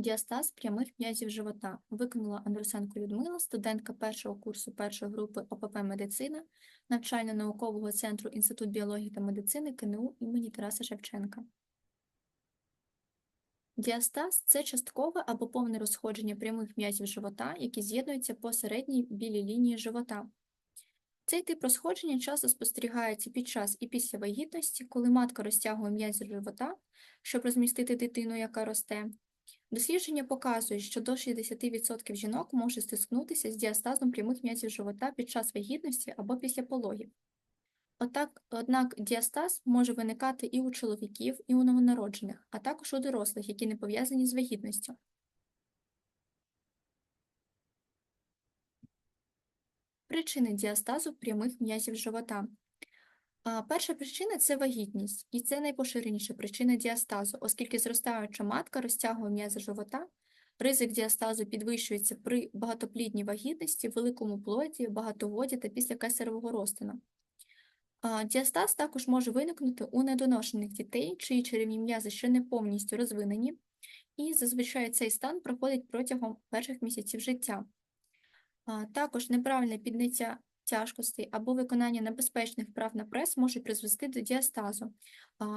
Діастаз прямих м'язів живота виконала Андрусенко Людмила, студентка першого курсу першої групи ОПП медицина навчально-наукового центру Інститут біології та медицини КНУ імені Тараса Шевченка. Діастаз це часткове або повне розходження прямих м'язів живота, які з'єднуються по середній білій лінії живота. Цей тип розходження часто спостерігається під час і після вагітності, коли матка розтягує м'язи живота, щоб розмістити дитину, яка росте. Дослідження показують, що до 60% жінок може стискнутися з діастазом прямих м'язів живота під час вагітності або після пологів. Отак, однак діастаз може виникати і у чоловіків, і у новонароджених, а також у дорослих, які не пов'язані з вагітністю. Причини діастазу прямих м'язів живота. Перша причина це вагітність, і це найпоширеніша причина діастазу, оскільки зростаюча матка розтягує м'язи живота, ризик діастазу підвищується при багатоплідній вагітності, великому плоді, багатоводі та після кесаревого розтину. Діастаз також може виникнути у недоношених дітей, чиї черевні м'язи ще не повністю розвинені, і зазвичай цей стан проходить протягом перших місяців життя. Також неправильне підняття тяжкостей або виконання небезпечних вправ на прес можуть призвести до діастазу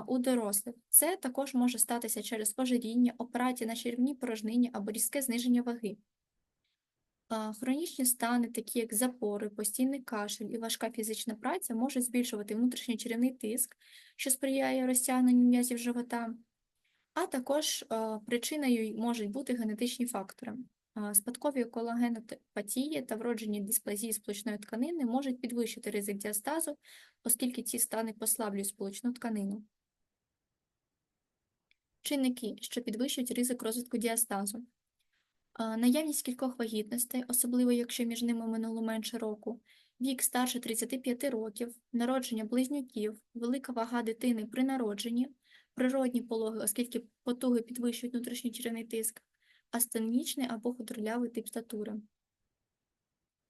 у дорослих. Це також може статися через ожиріння, операції на черевній порожнині або різке зниження ваги. Хронічні стани, такі як запори, постійний кашель і важка фізична праця, можуть збільшувати внутрішній черевний тиск, що сприяє розтягненню м'язів живота, а також причиною можуть бути генетичні фактори. А, Спадкові колагенопатії та вроджені дисплазії сполучної тканини можуть підвищити ризик діастазу, оскільки ці стани послаблюють сполучну тканину. Чинники, що підвищують ризик розвитку діастазу. Наявність кількох вагітностей, особливо якщо між ними минуло менше року, вік старше 35 років, народження близнюків, велика вага дитини при народженні, природні пологи, оскільки потуги підвищують внутрішній черевний тиск, астенічний або худорлявий тип статури.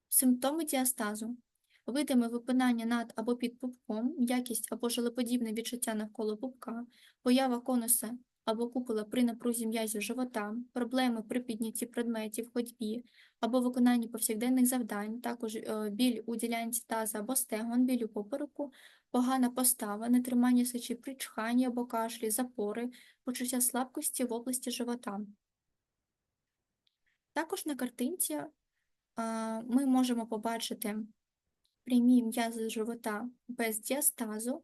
Симптоми діастазу. Видиме випинання над або під пупком, м'якість або желеподібне відчуття навколо пупка, поява конуса або купола при напрузі м'язів живота, проблеми при піднятті предметів, ходьбі або виконанні повсякденних завдань, також е, біль у ділянці таза або стегон, біль у попереку, погана постава, нетримання сечі при чханні або кашлі, запори, почуття слабкості в області живота. Також на картинці ми можемо побачити прямі м'язи живота без діастазу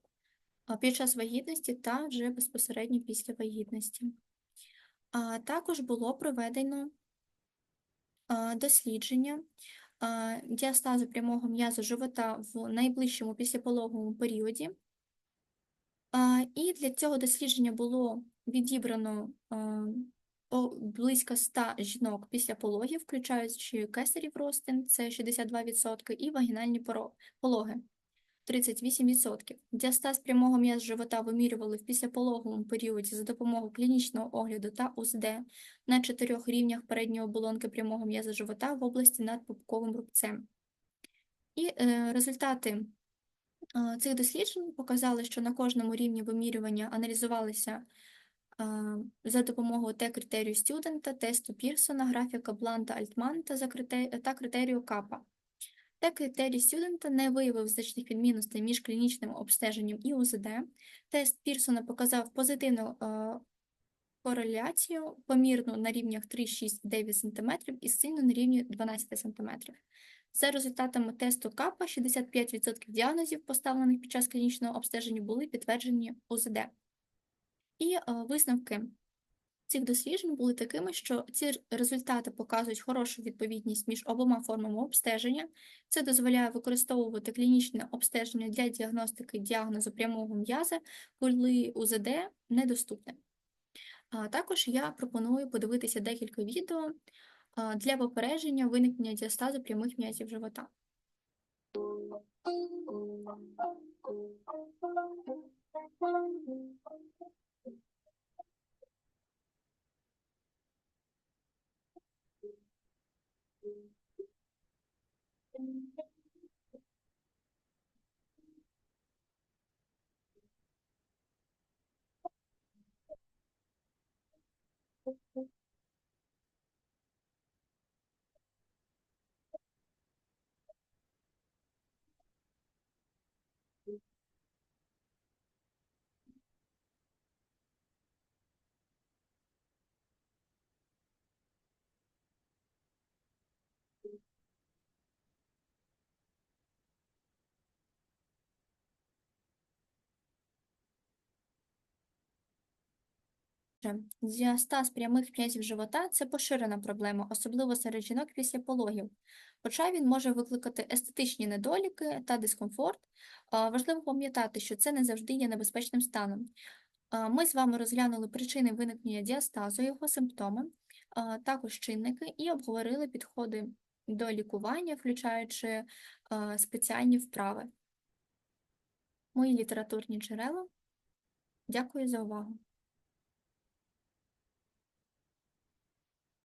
під час вагітності та вже безпосередньо після вагітності. Також було проведено дослідження діастазу прямого м'язу живота в найближчому післяпологовому періоді. І для цього дослідження було відібрано близько 100 жінок після пологів, включаючи кесарів розтин, це 62%, і вагінальні пологи 38%. Діастаз прямого м'язу живота вимірювали в післяпологовому періоді за допомогою клінічного огляду та УЗД на чотирьох рівнях передньої оболонки прямого м'яза живота в області над пупковим рубцем. І е, результати е, цих досліджень показали, що на кожному рівні вимірювання аналізувалися за допомогою Т-критерію студента, тесту Пірсона, графіка Бланта-Альтман та, за крите- та критерію Капа. Т-критерій студента не виявив значних відмінностей між клінічним обстеженням і УЗД. Тест Пірсона показав позитивну е, кореляцію помірну на рівнях 3, 6, 9 см і сильну на рівні 12 см. За результатами тесту КАПа 65% діагнозів, поставлених під час клінічного обстеження, були підтверджені УЗД. І е, висновки цих досліджень були такими, що ці результати показують хорошу відповідність між обома формами обстеження. Це дозволяє використовувати клінічне обстеження для діагностики діагнозу прямого м'яза, коли УЗД недоступне. А також я пропоную подивитися декілька відео для попередження виникнення діастазу прямих м'язів живота. Діастаз прямих м'язів живота це поширена проблема, особливо серед жінок після пологів. Хоча він може викликати естетичні недоліки та дискомфорт, важливо пам'ятати, що це не завжди є небезпечним станом. Ми з вами розглянули причини виникнення діастазу, його симптоми, також чинники, і обговорили підходи до лікування, включаючи спеціальні вправи. Мої літературні джерела. Дякую за увагу.